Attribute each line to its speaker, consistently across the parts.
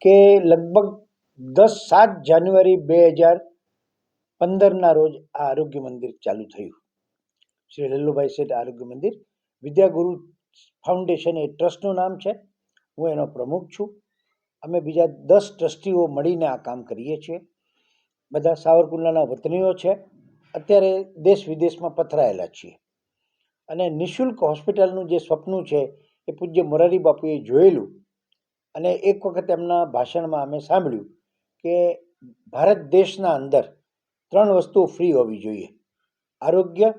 Speaker 1: કે લગભગ દસ સાત જાન્યુઆરી બે હજાર પંદરના રોજ આ આરોગ્ય મંદિર ચાલુ થયું. શ્રી લલ્લુભાઈ શેઠ આરોગ્ય મંદિર વિદ્યાગુરુ ફાઉન્ડેશન એ ટ્રસ્ટનું નામ છે. હું એનો પ્રમુખ છું. અમે બીજા દસ ટ્રસ્ટીઓ મળીને આ કામ કરીએ છીએ. બધા સાવરકુંડલાના વતનીઓ છે. અત્યારે દેશ વિદેશમાં પથરાયેલા છીએ. અને નિઃશુલ્ક હોસ્પિટલનું જે સ્વપ્ન છે એ પૂજ્ય મોરારી બાપુએ જોયેલું અને એક વખત એમના ભાષણમાં અમે સાંભળ્યું કે ભારત દેશના અંદર ત્રણ વસ્તુ ફ્રી હોવી જોઈએ. આરોગ્ય,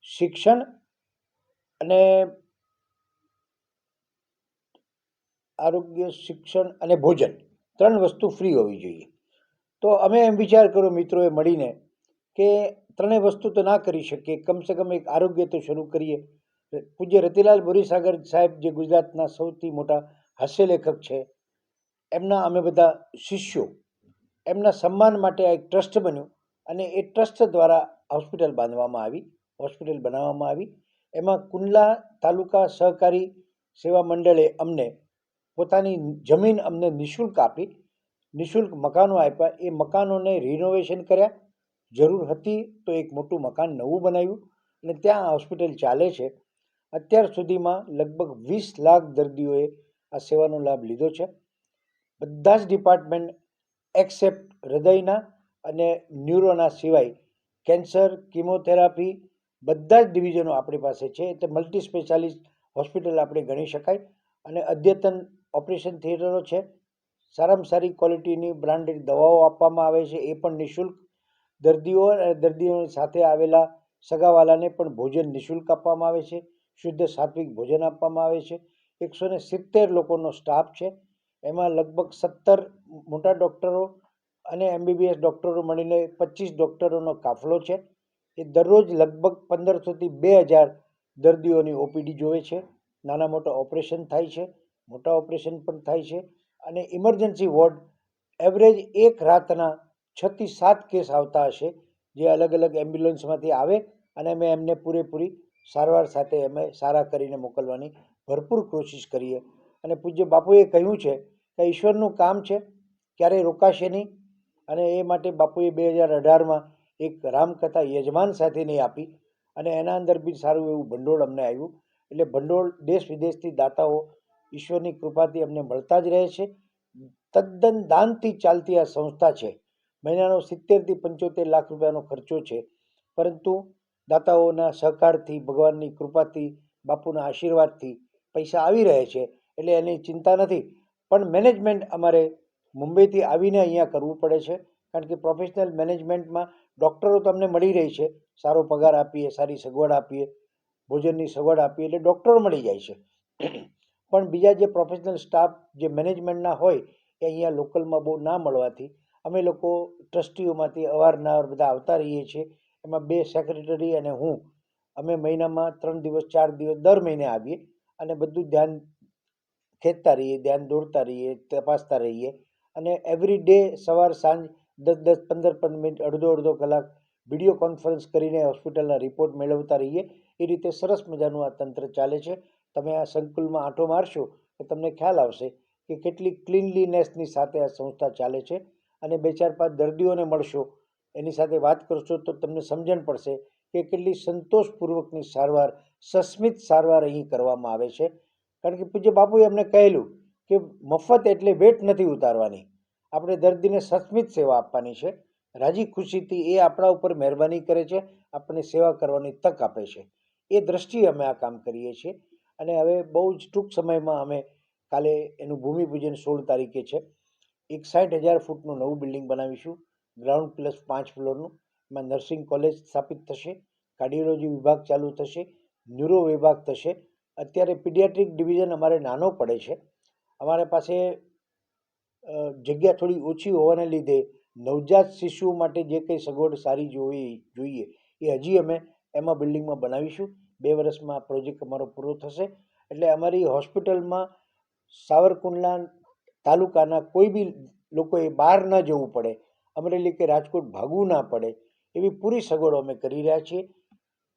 Speaker 1: શિક્ષણ અને આરોગ્ય, શિક્ષણ અને ભોજન. ત્રણ વસ્તુ ફ્રી હોવી જોઈએ. તો અમે એમ વિચાર કર્યો મિત્રોએ મળીને કે ત્રણેય વસ્તુ તો ના કરી શકીએ. કમસે કમ એક આરોગ્ય તો શરૂ કરીએ. પૂજ્ય રતિલાલ બોરીસાગર સાહેબ જે ગુજરાતના સૌથી મોટા હાસ્યલેખક છે. એમના અમે બધા શિષ્યો. એમના સન્માન માટે આ એક ટ્રસ્ટ બન્યું અને એ ટ્રસ્ટ દ્વારા હોસ્પિટલ બાંધવામાં આવી, હોસ્પિટલ બનાવવામાં આવી. એમાં કુંડલા તાલુકા સહકારી સેવા મંડળે અમને પોતાની જમીન અમને નિઃશુલ્ક આપી, નિઃશુલ્ક મકાનો આપ્યા. એ મકાનોને રિનોવેશન કર્યા. જરૂર હતી તો એક મોટું મકાન નવું બનાવ્યું અને ત્યાં હોસ્પિટલ ચાલે છે. અત્યાર સુધીમાં લગભગ વીસ લાખ દર્દીઓએ આ સેવાનો લાભ લીધો છે. બધા જ ડિપાર્ટમેન્ટ એક્સેપ્ટ હૃદયના અને ન્યુરોના સિવાય કેન્સર, કિમોથેરાપી બધા જ ડિવિઝનો આપણી પાસે છે. એટલે મલ્ટી સ્પેશિયાલિસ્ટ હોસ્પિટલ આપણે ગણી શકાય અને અદ્યતન ઓપરેશન થિયેટરો છે. સારામાં સારી ક્વોલિટીની બ્રાન્ડેડ દવાઓ આપવામાં આવે છે. એ પણ નિઃશુલ્ક. દર્દીઓ અને દર્દીઓની સાથે આવેલા સગાવાલાને પણ ભોજન નિઃશુલ્ક આપવામાં આવે છે. શુદ્ધ સાત્વિક ભોજન આપવામાં આવે છે. એકસો ને સિત્તેર લોકોનો સ્ટાફ છે. એમાં લગભગ સત્તર મોટા ડૉક્ટરો અને એમબીબીએસ ડૉક્ટરો મળીને પચીસ ડૉક્ટરોનો કાફલો છે. એ દરરોજ લગભગ પંદરસોથી બે હજાર દર્દીઓની ઓપીડી જોવે છે. નાના મોટા ઓપરેશન થાય છે. મોટા ઓપરેશન પણ થાય છે. અને ઇમરજન્સી વોર્ડ એવરેજ એક રાતના છથી સાત કેસ આવતા હશે, જે અલગ અલગ એમ્બ્યુલન્સમાંથી આવે અને અમે એમને પૂરેપૂરી સારવાર સાથે અમે સારા કરીને મોકલવાની ભરપૂર કોશિશ કરીએ. અને પૂજ્ય બાપુએ કહ્યું છે કે ઈશ્વરનું કામ છે, ક્યારેય રોકાશે નહીં. અને એ માટે બાપુએ બે હજાર અઢારમાં એક રામકથા યજમાન સાથેની આપી અને એના અંદર બી સારું એવું ભંડોળ અમને આવ્યું એટલે ભંડોળ દેશ વિદેશથી દાતાઓ ઈશ્વરની કૃપાથી અમને મળતા જ રહે છે. તદ્દન દાનથી ચાલતી આ સંસ્થા છે. મહિનાનો સિત્તેરથી પંચોતેર લાખ રૂપિયાનો ખર્ચો છે. પરંતુ દાતાઓના સહકારથી, ભગવાનની કૃપાથી, બાપુના આશીર્વાદથી પૈસા આવી રહે છે એટલે એની ચિંતા નથી. પણ મેનેજમેન્ટ અમારે મુંબઈથી આવીને અહીંયા કરવું પડે છે. કારણ કે પ્રોફેશનલ મેનેજમેન્ટમાં ડૉક્ટરો તમને મળી રહી છે. સારો પગાર આપીએ, સારી સગવડ આપીએ, ભોજનની સગવડ આપીએ એટલે ડૉક્ટરો મળી જાય છે. પણ બીજા જે પ્રોફેશનલ સ્ટાફ જે મેનેજમેન્ટના હોય એ અહીંયા લોકલમાં બહુ ના મળવાથી અમે લોકો ટ્રસ્ટીઓમાંથી અવારનવાર બધા આવતા રહીએ છીએ. એમાં બે સેક્રેટરી અને હું. અમે મહિનામાં ત્રણ દિવસ, ચાર દિવસ, દર મહિને આવીએ. અને બધું ધ્યાન ખેંચતા રહીએ, ધ્યાન દોડતા રહીએ, તપાસતા રહીએ અને એવરી ડે સવાર, સાંજ દસ દસ, પંદર પંદર મિનિટ અડધો અડધો કલાક વીડિયો કોન્ફરન્સ કરીને હોસ્પિટલના રિપોર્ટ મેળવતા રહીએ. એ રીતે સરસ મજાનું આ તંત્ર ચાલે છે. તમે આ સંકુલમાં આંટો મારશો તો તમને ખ્યાલ આવશે કે કેટલી ક્લીનલીનેસની સાથે આ સંસ્થા ચાલે છે અને બે, ચાર, પાંચ દર્દીઓને મળશો, એની સાથે વાત કરશો તો તમને સમજણ પડશે કે કેટલી સંતોષપૂર્વકની સારવાર સસ્મિત સારવાર અહીં કરવામાં આવે છે. કારણ કે પૂજ્ય બાપુએ અમને કહેલું કે મફત એટલે વેટ નથી ઉતારવાની. આપણે દર્દીને સસ્મિત સેવા આપવાની છે. રાજી ખુશીથી એ આપણા ઉપર મહેરબાની કરે છે. આપણને સેવા કરવાની તક આપે છે. એ દ્રષ્ટિએ અમે આ કામ કરીએ છીએ. અને હવે બહુ જ ટૂંક સમયમાં અમે કાલે એનું ભૂમિપૂજન સોળ તારીખે છે. એક સાઠ હજાર ફૂટનું નવું બિલ્ડિંગ બનાવીશું. ગ્રાઉન્ડ પ્લસ પાંચ ફ્લોરનું. એમાં નર્સિંગ કોલેજ સ્થાપિત થશે. કાર્ડિયોલોજી વિભાગ ચાલુ થશે. ન્યુરો વિભાગ થશે. અત્યારે પીડિયાટ્રિક ડિવિઝન અમારે નાનો પડે છે. અમારા પાસે જગ્યા થોડી ઓછી હોવાને લીધે નવજાત શિશુઓ માટે જે કંઈ સગવડ સારી જોવી જોઈએ એ હજી અમે એમાં બિલ્ડિંગમાં બનાવીશું. બે વર્ષમાં આ પ્રોજેક્ટ અમારો પૂરો થશે. એટલે અમારી હોસ્પિટલમાં સાવરકુંડલા તાલુકાના કોઈ બી લોકોએ બહાર ન જવું પડે. અમરેલી કે રાજકોટ ભાગવું ના પડે એવી પૂરી સગવડો અમે કરી રહ્યા છીએ.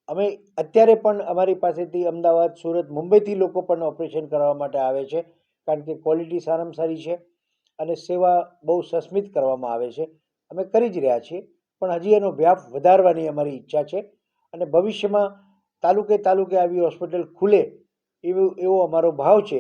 Speaker 1: અમે અત્યારે પણ અમારી પાસેથી અમદાવાદ, સુરત, મુંબઈથી લોકો પણ ઓપરેશન કરવા માટે આવે છે, કારણ કે ક્વોલિટી સારામાં સારી છે અને સેવા બહુ સસ્મિત કરવામાં આવે છે. અમે કરી જ રહ્યા છીએ, પણ હજી એનો વ્યાપ વધારવાની અમારી ઈચ્છા છે અને ભવિષ્યમાં તાલુકે તાલુકે આવી હોસ્પિટલ ખુલે એવું એવો અમારો ભાવ છે